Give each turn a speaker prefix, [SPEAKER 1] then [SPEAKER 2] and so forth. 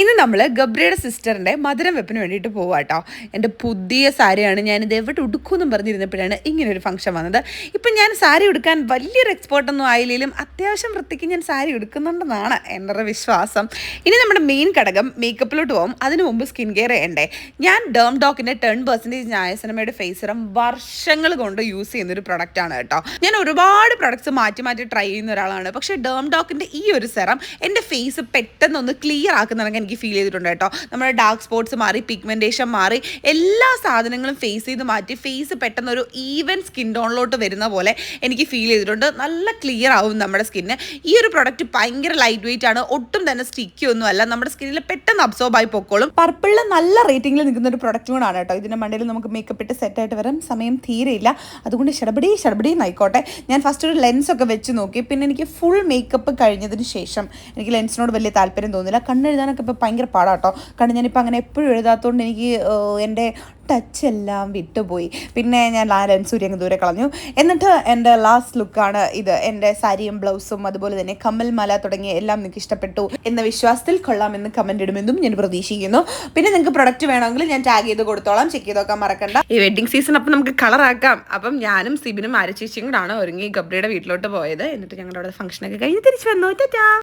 [SPEAKER 1] ഇന്ന് നമ്മൾ ഗബ്രിയുടെ സിസ്റ്ററിന്റെ മധുരം വെപ്പിന് വേണ്ടിയിട്ട് പോവുക കേട്ടോ എന്റെ പുതിയ സാരിയാണ് ഞാനിത് എവിടെ ഉടുക്കുമെന്നും പറഞ്ഞിരുന്നപ്പോഴാണ് ഇങ്ങനെ ഒരു ഫംഗ്ഷൻ വന്നത്. ഇപ്പം ഞാൻ സാരി ഉടുക്കാൻ വലിയൊരു എക്സ്പേർട്ടൊന്നും ആയില്ലെങ്കിലും അത്യാവശ്യം വൃത്തിക്ക് ഞാൻ സാരി ഉടുക്കുന്നുണ്ടെന്നാണ് എന്റെ വിശ്വാസം. ഇനി നമ്മുടെ മെയിൻ ഘടകം മേക്കപ്പിലോട്ട് പോകും അതിന് മുമ്പ് സ്കിൻ കെയർ ചെയ്യണ്ടേ. ഞാൻ ഡേം ഡോക്കിന്റെ ടെൻ പെർസെന്റേജ് ന്യായസനമയുടെ ഫേസ് സിറം വർഷങ്ങൾ കൊണ്ട് യൂസ് ചെയ്യുന്ന ഒരു പ്രൊഡക്റ്റാണ് കേട്ടോ. ഞാൻ ഒരുപാട് പ്രൊഡക്ട്സ് മാറ്റി മാറ്റി ട്രൈ ചെയ്യുന്ന ഒരാളാണ്. പക്ഷേ ഡേം ഡോക്കിന്റെ ഈ ഒരു സെറം എന്റെ ഫേസ് പെട്ടെന്നൊന്ന് ക്ലിയർ ആക്കുന്നതൊക്കെ എനിക്ക് ഫീൽ ചെയ്തിട്ടുണ്ട് കേട്ടോ. നമ്മുടെ ഡാർക്ക് സ്പോട്ട്സ് മാറി പിഗ്മെന്റേഷൻ മാറി എല്ലാ സാധനങ്ങളും ഫേസ് ചെയ്ത് മാറ്റി ഫേസ് പെട്ടെന്ന് ഒരു ഈവൻ സ്കിൻ ടോണിലോട്ട് വരുന്ന പോലെ എനിക്ക് ഫീൽ ചെയ്തിട്ടുണ്ട്. നല്ല ക്ലിയർ ആവും നമ്മുടെ സ്കിന്ന് ഈ ഒരു പ്രൊഡക്റ്റ് ഭയങ്കര ലൈറ്റ് വെയിറ്റ് ആണ്. ഒട്ടും തന്നെ സ്റ്റിക്കി ഒന്നും അല്ല. നമ്മുടെ സ്കിന്നിൽ പെട്ടെന്ന് അബ്സോർബ് ആയി പൊക്കോളും. പർപ്പിളിൽ നല്ല റേറ്റിംഗിൽ നിൽക്കുന്ന ഒരു പ്രൊഡക്റ്റ് കൂടാണ് കേട്ടോ. ഇതിന്റെ മണ്ടയിൽ നമുക്ക് മേക്കപ്പ് ഇട്ട് സെറ്റായിട്ട് വരാൻ സമയം തീരെയില്ല. അതുകൊണ്ട് ഷടപടി ഷടപടി ആയിക്കോട്ടെ ഞാൻ ഫസ്റ്റ് ഒരു ലെൻസ് ഒക്കെ വെച്ച് നോക്കി. പിന്നെ എനിക്ക് ഫുൾ മേക്കപ്പ് കഴിഞ്ഞതിന് ശേഷം എനിക്ക് ലെൻസിനോട് വലിയ താല്പര്യം തോന്നില്ല കണ്ണെഴുതാനൊക്കെ ഇപ്പോൾ ഭയങ്കര പാടാട്ടോ. കാരണം ഞാനിപ്പോൾ അങ്ങനെ എപ്പോഴും എഴുതാത്തതുകൊണ്ട് എനിക്ക് എന്റെ ടച്ച് എല്ലാം വിട്ടുപോയി. പിന്നെ ഞാൻ ലാലൻ അങ്ങ് ദൂരെ കളഞ്ഞു. എന്നിട്ട് എന്റെ ലാസ്റ്റ് ലുക്കാണ് ഇത്. എന്റെ സാരിയും ബ്ലൗസും അതുപോലെ തന്നെ കമ്മൽ മല തുടങ്ങിയ എല്ലാം നിങ്ങൾക്ക് ഇഷ്ടപ്പെട്ടു എന്ന വിശ്വാസത്തിൽ കൊള്ളാമെന്ന് കമന്റ് ഇടുമെന്നും ഞാൻ പ്രതീക്ഷിക്കുന്നു. പിന്നെ നിങ്ങൾക്ക് പ്രൊഡക്റ്റ് വേണമെങ്കിൽ ഞാൻ ടാഗ് ചെയ്ത് കൊടുത്തോളാം. ചെക്ക് ചെയ്ത് നോക്കാൻ മറക്കണ്ട. ഈ വെഡിങ് സീസൺ അപ്പം നമുക്ക് കളറാക്കാം അപ്പം ഞാനും സിബിനും ആരച്ചേച്ചിയും കൂടാണ് ഒരുങ്ങി ഗബ്രിയുടെ വീട്ടിലോട്ട് പോയത്. എന്നിട്ട് ഞങ്ങളുടെ അവിടെ ഫംഗ്ഷനൊക്കെ കഴിഞ്ഞ് തിരിച്ചു വന്നു. ടാറ്റാ.